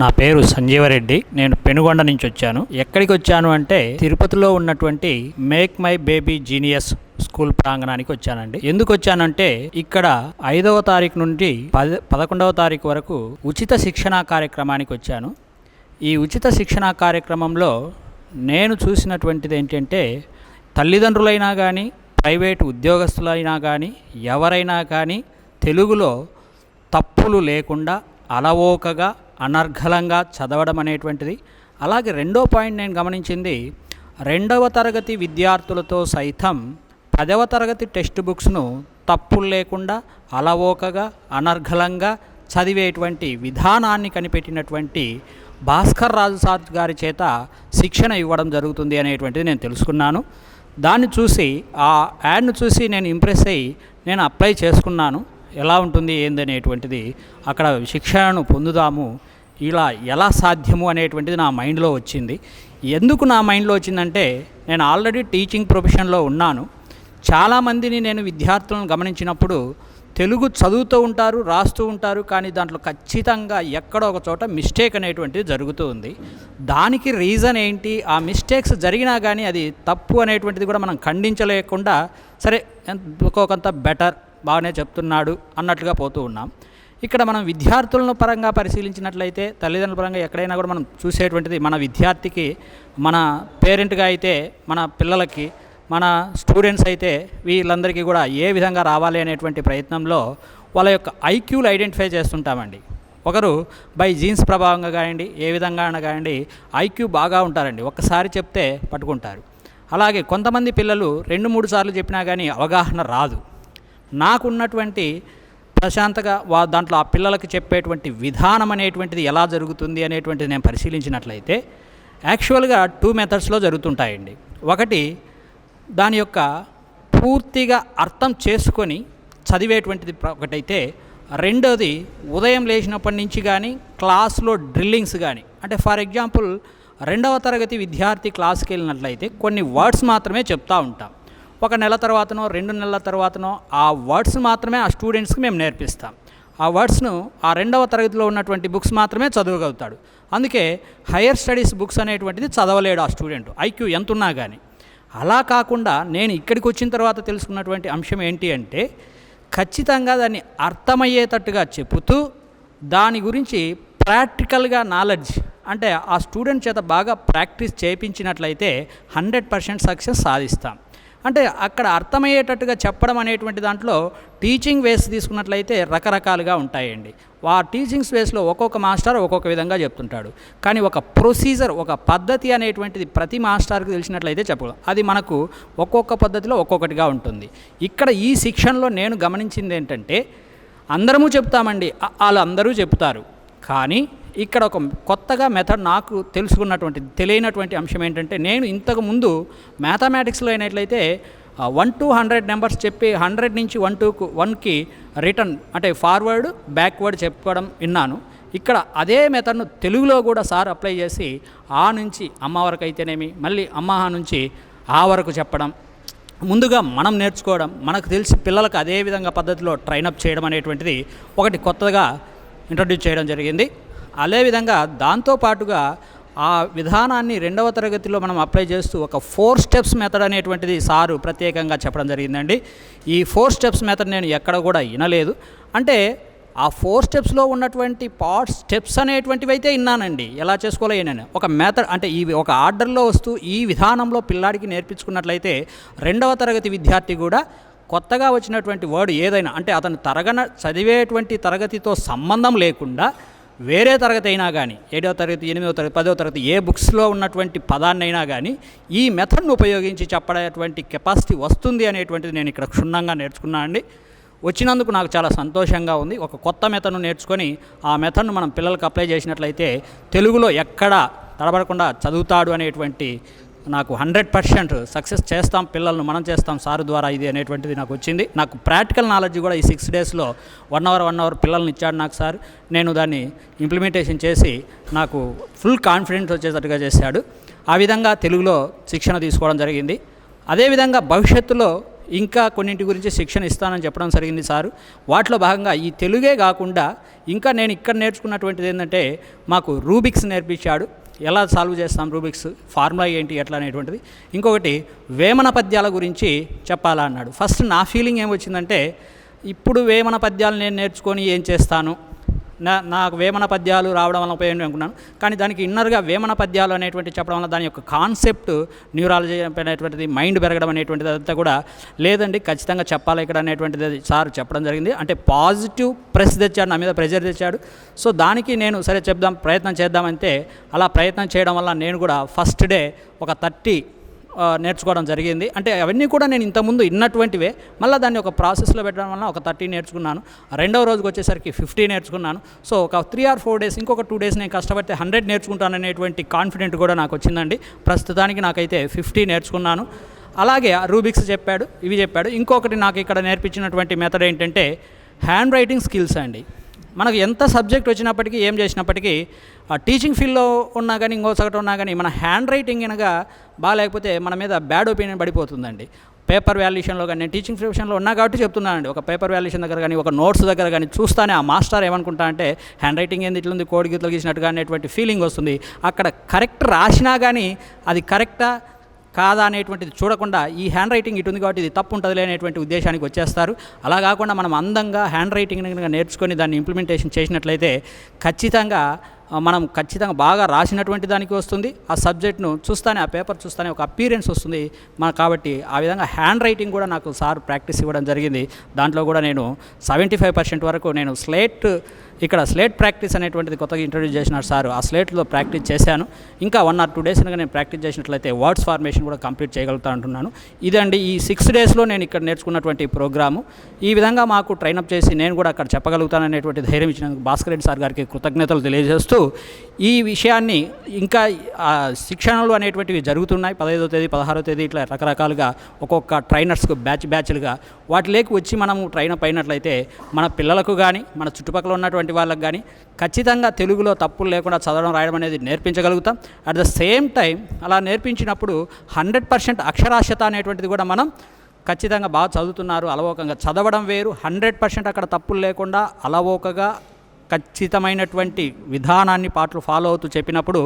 నా పేరు సంజీవరెడ్డి. నేను పెనుగొండ నుంచి వచ్చాను. ఎక్కడికి వచ్చాను అంటే తిరుపతిలో ఉన్నటువంటి Make My Baby Genius School ప్రాంగణానికి వచ్చానండి. ఎందుకు వచ్చానంటే ఇక్కడ ఐదవ తారీఖు నుండి పద పదకొండవ తారీఖు వరకు ఉచిత శిక్షణ కార్యక్రమానికి వచ్చాను. ఈ ఉచిత శిక్షణ కార్యక్రమంలో నేను చూసినటువంటిది ఏంటంటే తల్లిదండ్రులైనా కానీ ప్రైవేటు ఉద్యోగస్తులైనా కానీ ఎవరైనా కానీ తెలుగులో తప్పులు లేకుండా అలవోకగా అనర్ఘలంగా చదవడం అనేటువంటిది. అలాగే రెండో పాయింట్ నేను గమనించింది రెండవ తరగతి విద్యార్థులతో సైతం పదవ తరగతి టెక్స్ట్ బుక్స్ను తప్పులు లేకుండా అలవోకగా అనర్ఘలంగా చదివేటువంటి విధానాన్ని కనిపెట్టినటువంటి భాస్కర్ రాజు సార్ గారి చేత శిక్షణ ఇవ్వడం జరుగుతుంది అనేటువంటిది నేను తెలుసుకున్నాను. దాన్ని చూసి ఆ యాడ్ను చూసి నేను ఇంప్రెస్ అయ్యి నేను అప్లై చేసుకున్నాను. ఎలా ఉంటుంది ఏందనేటువంటిది అక్కడ శిక్షణను పొందుదాము. ఇలా ఎలా సాధ్యము అనేటువంటిది నా మైండ్లో వచ్చింది. ఎందుకు నా మైండ్లో వచ్చిందంటే నేను ఆల్రెడీ టీచింగ్ ప్రొఫెషన్లో ఉన్నాను. చాలామందిని నేను విద్యార్థులను గమనించినప్పుడు తెలుగు చదువుతూ ఉంటారు రాస్తూ ఉంటారు కానీ దాంట్లో ఖచ్చితంగా ఎక్కడో ఒక చోట మిస్టేక్ అనేటువంటిది జరుగుతూ ఉంది. దానికి రీజన్ ఏంటి ఆ మిస్టేక్స్ జరిగినా కానీ అది తప్పు అనేటువంటిది కూడా మనం ఖండించలేకుండా సరే కొంత బెటర్ బాగానే చెప్తున్నాడు అన్నట్లుగా పోతూ ఉన్నాం. ఇక్కడ మనం విద్యార్థులను పరంగా పరిశీలించినట్లయితే తల్లిదండ్రుల పరంగా ఎక్కడైనా కూడా మనం చూసేటువంటిది మన విద్యార్థికి మన పేరెంట్గా అయితే మన పిల్లలకి మన స్టూడెంట్స్ అయితే వీళ్ళందరికీ కూడా ఏ విధంగా రావాలి అనేటువంటి ప్రయత్నంలో వాళ్ళ యొక్క ఐక్యూలు ఐడెంటిఫై చేస్తుంటామండి. ఒకరు బై జీన్స్ ప్రభావంగా కానివ్వండి ఏ విధంగా కానివ్వండి ఐక్యూ బాగా ఉంటారండి. ఒక్కసారి చెప్తే పట్టుకుంటారు. అలాగే కొంతమంది పిల్లలు రెండు మూడు సార్లు చెప్పినా కానీ అవగాహన రాదు. నాకున్నటువంటి ప్రశాంతగా వా దాంట్లో ఆ పిల్లలకి చెప్పేటువంటి విధానం అనేటువంటిది ఎలా జరుగుతుంది అనేటువంటిది నేను పరిశీలించినట్లయితే యాక్చువల్గా టూ మెథడ్స్లో జరుగుతుంటాయండి. ఒకటి దాని యొక్క పూర్తిగా అర్థం చేసుకొని చదివేటువంటిది ప్ర- ఒకటైతే రెండోది ఉదయం లేచినప్పటి నుంచి కానీ క్లాస్లో డ్రిల్లింగ్స్ కానీ అంటే ఫర్ ఎగ్జాంపుల్ రెండవ తరగతి విద్యార్థి క్లాస్కి వెళ్ళినట్లయితే కొన్ని వర్డ్స్ మాత్రమే చెప్తా ఉంటాం. ఒక నెల తర్వాతనో రెండు నెలల తర్వాతనో ఆ వర్డ్స్ మాత్రమే ఆ స్టూడెంట్స్కి మేము నేర్పిస్తాం. ఆ వర్డ్స్ను ఆ రెండవ తరగతిలో ఉన్నటువంటి బుక్స్ మాత్రమే చదవగలుగుతాడు. అందుకే హయ్యర్ స్టడీస్ బుక్స్ అనేటువంటిది చదవలేడు ఆ స్టూడెంట్. ఐక్యూ ఎంత ఉన్నా కానీ అలా కాకుండా నేను ఇక్కడికి వచ్చిన తర్వాత తెలుసుకున్నటువంటి అంశం ఏంటి అంటే ఖచ్చితంగా దాన్ని అర్థమయ్యేటట్టుగా చెబుతూ దాని గురించి ప్రాక్టికల్గా నాలెడ్జ్ అంటే ఆ స్టూడెంట్ చేత బాగా ప్రాక్టీస్ చేయించినట్లయితే హండ్రెడ్ పర్సెంట్ సక్సెస్ సాధిస్తాం. అంటే అక్కడ అర్థమయ్యేటట్టుగా చెప్పడం అనేటువంటి దాంట్లో టీచింగ్ వేస్ తీసుకున్నట్లయితే రకరకాలుగా ఉంటాయండి. ఆ టీచింగ్స్ వేస్లో ఒక్కొక్క మాస్టర్ ఒక్కొక్క విధంగా చెప్తుంటాడు. కానీ ఒక ప్రొసీజర్ ఒక పద్ధతి అనేటువంటిది ప్రతి మాస్టర్కి తెలిసినట్లయితే చెప్పగలం. అది మనకు ఒక్కొక్క పద్ధతిలో ఒక్కొక్కటిగా ఉంటుంది. ఇక్కడ ఈ శిక్షణలో నేను గమనించింది ఏంటంటే అందరము చెప్తామండి. వాళ్ళందరూ వాళ్ళు అందరూ చెప్తారు. కానీ ఇక్కడ ఒక కొత్తగా మెథడ్ నాకు తెలుసుకున్నటువంటి తెలియనటువంటి అంశం ఏంటంటే నేను ఇంతకుముందు మ్యాథమెటిక్స్లో అయినట్లయితే వన్ టు హండ్రెడ్ నెంబర్స్ చెప్పి హండ్రెడ్ నుంచి వన్ టూకు వన్కి రిటర్న్ అంటే ఫార్వర్డ్ బ్యాక్వర్డ్ చెప్పుకోవడం విన్నాను. ఇక్కడ అదే మెథడ్ను తెలుగులో కూడా సార్ అప్లై చేసి ఆ నుంచి అమ్మ వరకు అయితేనేమి మళ్ళీ అమ్మహా నుంచి ఆ వరకు చెప్పడం. ముందుగా మనం నేర్చుకోవడం మనకు తెలిసి పిల్లలకు అదే విధంగా పద్ధతిలో ట్రైనప్ చేయడం అనేటువంటిది ఒకటి కొత్తగా ఇంట్రడ్యూస్ చేయడం జరిగింది. అదేవిధంగా దాంతోపాటుగా ఆ విధానాన్ని రెండవ తరగతిలో మనం అప్లై చేస్తూ ఒక ఫోర్ స్టెప్స్ మెథడ్ అనేటువంటిది సారు ప్రత్యేకంగా చెప్పడం జరిగిందండి. ఈ ఫోర్ స్టెప్స్ మెథడ్ నేను ఎక్కడ కూడా వినలేదు అంటే ఆ ఫోర్ స్టెప్స్లో ఉన్నటువంటి పార్ట్ స్టెప్స్ అనేటువంటివి అయితే విన్నానండి ఎలా చేసుకోవాలో నేను ఒక మెథడ్ అంటే ఈ ఒక ఆర్డర్లో వస్తూ ఈ విధానంలో పిల్లాడికి నేర్పించుకున్నట్లయితే రెండవ తరగతి విద్యార్థి కూడా కొత్తగా వచ్చినటువంటి వర్డ్ ఏదైనా అంటే అతను తరగన చదివేటువంటి తరగతితో సంబంధం లేకుండా వేరే తరగతి అయినా కానీ ఏడవ తరగతి ఎనిమిదవ తరగతి పదవ తరగతి ఏ బుక్స్లో ఉన్నటువంటి పదాన్నైనా కానీ ఈ మెథడ్ను ఉపయోగించి చెప్పడేటువంటి కెపాసిటీ వస్తుంది అనేటువంటిది నేను ఇక్కడ క్షుణ్ణంగా నేర్చుకున్నాను అండి. వచ్చినందుకు నాకు చాలా సంతోషంగా ఉంది. ఒక కొత్త మెథడ్ను నేర్చుకొని ఆ మెథడ్ను మనం పిల్లలకు అప్లై చేసినట్లయితే తెలుగులో ఎక్కడ తడబడకుండా చదువుతాడు అనేటువంటి నాకు హండ్రెడ్ పర్సెంట్ సక్సెస్ చేస్తాం పిల్లలను మనం చేస్తాం సారు ద్వారా ఇది అనేటువంటిది నాకు వచ్చింది. నాకు ప్రాక్టికల్ నాలెడ్జ్ కూడా ఈ సిక్స్ డేస్లో వన్ అవర్ వన్ అవర్ పిల్లల్ని ఇచ్చాడు నాకు సార్. నేను దాన్ని ఇంప్లిమెంటేషన్ చేసి నాకు ఫుల్ కాన్ఫిడెన్స్ వచ్చేటట్టుగా చేశాడు. ఆ విధంగా తెలుగులో శిక్షణ తీసుకోవడం జరిగింది. అదేవిధంగా భవిష్యత్తులో ఇంకా కొన్నింటి గురించి శిక్షణ ఇస్తానని చెప్పడం జరిగింది సారు. వాటిలో భాగంగా ఈ తెలుగే కాకుండా ఇంకా నేను ఇక్కడ నేర్చుకున్నటువంటిది ఏంటంటే మాకు రూబిక్స్ నేర్పించాడు. ఎలా సాల్వ్ చేస్తాం రూబిక్స్? ఫార్ములా ఏంటి? ఎట్లా అనేటువంటిది. ఇంకొకటి వేమన పద్యాల గురించి చెప్పాలా అన్నాడు. ఫస్ట్ నా ఫీలింగ్ ఏమొచ్చిందంటే ఇప్పుడు వేమన పద్యాలు నేను నేర్చుకొని ఏం చేస్తాను? నా నాకు వేమన పద్యాలు రావడం వల్ల ఉపయోగం అనుకున్నాను. కానీ దానికి ఇన్నర్గా వేమన పద్యాలు అనేటువంటి చెప్పడం వల్ల దాని యొక్క కాన్సెప్ట్ న్యూరాలజీ అనేటువంటిది మైండ్ పెరగడం అనేటువంటిది అదంతా కూడా లేదండి. ఖచ్చితంగా చెప్పాలి ఇక్కడ అనేటువంటిది అది. సార్ చెప్పడం జరిగింది. అంటే పాజిటివ్ ప్రెస్ తెచ్చాడు నా మీద ప్రెజర్ తెచ్చాడు. సో దానికి నేను సరే చెప్దాం ప్రయత్నం చేద్దామంటే అలా ప్రయత్నం చేయడం వల్ల నేను కూడా ఫస్ట్ డే ఒక థర్టీ నేర్చుకోవడం జరిగింది. అంటే అవన్నీ కూడా నేను ఇంతకుముందు ఇన్నటువంటివే. మళ్ళీ దాన్ని ఒక ప్రాసెస్లో పెట్టడం వల్ల ఒక థర్టీ నేర్చుకున్నాను. రెండవ రోజుకి వచ్చేసరికి ఫిఫ్టీ నేర్చుకున్నాను. సో ఒక త్రీ ఆర్ ఫోర్ డేస్ ఇంకొక టూ డేస్ నేను కష్టపడితే హండ్రెడ్ నేర్చుకుంటాను అనేటువంటి కాన్ఫిడెంట్ కూడా నాకు వచ్చిందండి. ప్రస్తుతానికి నాకైతే ఫిఫ్టీ నేర్చుకున్నాను. అలాగే రూబిక్స్ చెప్పాడు ఇవి చెప్పాడు. ఇంకొకటి నాకు ఇక్కడ నేర్పించినటువంటి మెథడ్ ఏంటంటే హ్యాండ్ రైటింగ్ స్కిల్స్ అండి. మనకు ఎంత సబ్జెక్ట్ వచ్చినప్పటికీ ఏం చేసినప్పటికీ ఆ టీచింగ్ ఫీల్డ్లో ఉన్నా కానీ ఇంకో సగటు ఉన్నా కానీ మన హ్యాండ్ రైటింగ్ కనుక బాగాలేకపోతే మన మీద బ్యాడ్ ఒపీనియన్ పడిపోతుందండి. పేపర్ వాల్యుయేషన్లో కానీ నేను టీచింగ్ ప్రొఫెషన్లో ఉన్నా కాబట్టి చెప్తున్నానండి. ఒక పేపర్ వాల్యుయేషన్ దగ్గర కానీ ఒక నోట్స్ దగ్గర కానీ చూస్తానే ఆ మాస్టర్ ఏమనుకుంటా అంటే హ్యాండ్ రైటింగ్ ఏంది ఇట్లుంది కోడి గీతలు గీసినట్టుగా అనేటువంటి ఫీలింగ్ వస్తుంది. అక్కడ కరెక్ట్ రాసినా కానీ అది కరెక్టా కాదా అనేటువంటిది చూడకుండా ఈ హ్యాండ్ రైటింగ్ ఇటు ఉంది కాబట్టి ఇది తప్పు ఉంటుంది అనేటువంటి ఉద్దేశానికి వచ్చేస్తారు. అలా కాకుండా మనం అందంగా హ్యాండ్ రైటింగ్ నేర్చుకొని దాన్ని ఇంప్లిమెంటేషన్ చేసినట్లయితే ఖచ్చితంగా మనం ఖచ్చితంగా బాగా రాసినటువంటి దానికి వస్తుంది. ఆ సబ్జెక్ట్ను చూస్తానే ఆ పేపర్ చూస్తానే ఒక అపీరెన్స్ వస్తుంది. మన కాబట్టి ఆ విధంగా హ్యాండ్ రైటింగ్ కూడా నాకు సార్ ప్రాక్టీస్ ఇవ్వడం జరిగింది. దాంట్లో కూడా నేను సెవెంటీ ఫైవ్ పర్సెంట్ వరకు నేను స్లేట్ ఇక్కడ స్లేట్ ప్రాక్టీస్ అనేటువంటిది కొత్తగా ఇంట్రడ్యూస్ చేసినారు సార్. ఆ స్లేట్లో ప్రాక్టీస్ చేశాను. ఇంకా వన్ ఆర్ టూ డేస్ నేను ప్రాక్టీస్ చేసినట్లయితే వర్డ్స్ ఫార్మేషన్ కూడా కంప్లీట్ చేయగలుగుతా అంటున్నాను. ఇదండి ఈ సిక్స్ డేస్లో నేను ఇక్కడ నేర్చుకున్నటువంటి ప్రోగ్రాము. ఈ విధంగా మాకు ట్రైనప్ చేసి నేను కూడా అక్కడ చెప్పగలుగుతాననేటువంటి ధైర్యం ఇచ్చినందుకు భాస్కర్ రెడ్డి సార్ గారికి కృతజ్ఞతలు తెలియజేస్తూ ఈ విషయాన్ని ఇంకా శిక్షణలు అనేటువంటివి జరుగుతున్నాయి. పదహైదో తేదీ పదహారో తేదీ ఇట్లా రకరకాలుగా ఒక్కొక్క ట్రైనర్స్కు బ్యాచ్ బ్యాచ్లుగా. వాటిలోకి వచ్చి మనము ట్రైనప్ అయినట్లయితే మన పిల్లలకు కానీ మన చుట్టుపక్కల ఉన్నటువంటి వాళ్ళకు కానీ ఖచ్చితంగా తెలుగులో తప్పులు లేకుండా చదవడం రాయడం అనేది నేర్పించగలుగుతాం. అట్ ద సేమ్ టైం అలా నేర్పించినప్పుడు హండ్రెడ్ పర్సెంట్ అక్షరాస్యత అనేటువంటిది కూడా మనం ఖచ్చితంగా బాగా చదువుతున్నారు అలవోకంగా. చదవడం వేరు హండ్రెడ్ పర్సెంట్ అక్కడ తప్పులు లేకుండా అలవోకగా ఖచ్చితమైనటువంటి విధానాన్ని పాటలు ఫాలో అవుతూ చెప్పినప్పుడు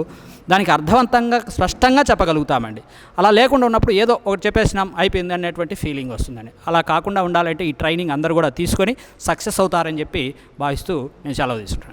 దానికి అర్థవంతంగా స్పష్టంగా చెప్పగలుగుతామండి. అలా లేకుండా ఉన్నప్పుడు ఏదో ఒకటి చెప్పేసినాం అయిపోయింది అనేటువంటి ఫీలింగ్ వస్తుందండి. అలా కాకుండా ఉండాలంటే ఈ ట్రైనింగ్ అందరూ కూడా తీసుకొని సక్సెస్ అవుతారని చెప్పి భావిస్తూ నేను సెలవు తీసుకుంటాను